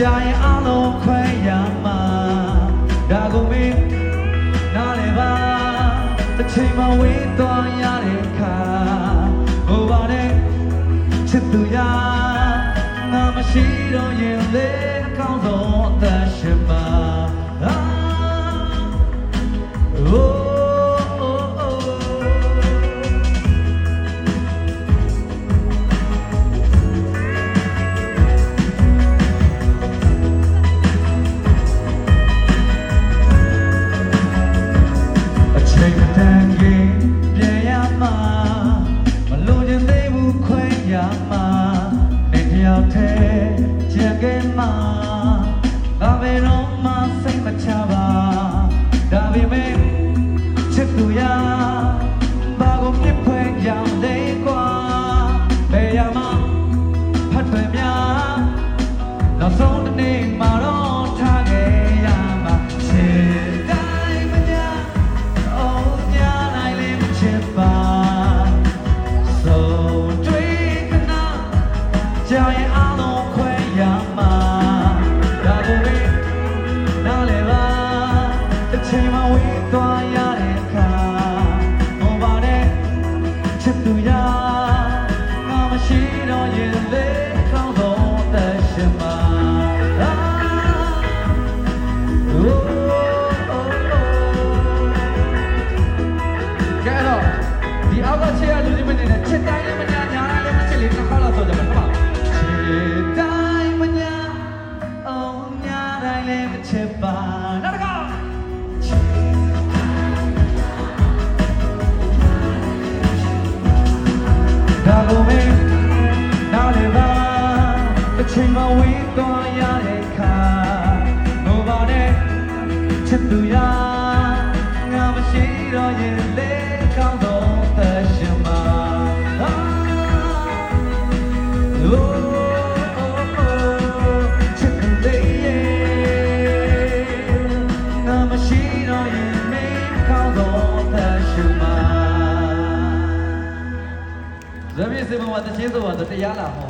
ကြာရင်အလုံးခွဲရမှာဒါကိုမင်းနားလေပါတစ်ချိန်မှဝေးသွားရတဲ့အခါဟိုပါနဲ့ချစ်သူရငါမရှိတော့ရင်လေအကောင်းဆုံးအသက် စ်ဖွဲ့ရအောင်လဲကွာဘယ်ရမှာဖတ်ဖွယ်များနောက်ဆုံးတစ်နေ့မှာတော့ထားခဲ့ရမှာချစ်တိုင်းမညာအော်ညာနိုင်လေးမချစ်ပါဆုံးတွေ့ခဏကြာရင် ညာတိုင်းလည်းမချစ်ပါနောက်တစ်ခါဒါလိုပဲနားလေပါတစ်ချိန်မှဝေးသွားရတဲ့အခါဟိုပါနဲ့ချစ်သူရငါမရှိတော့ရင်လေကောင်း စေမဝတ်တချင်းဆိုတော့တရားလာဟော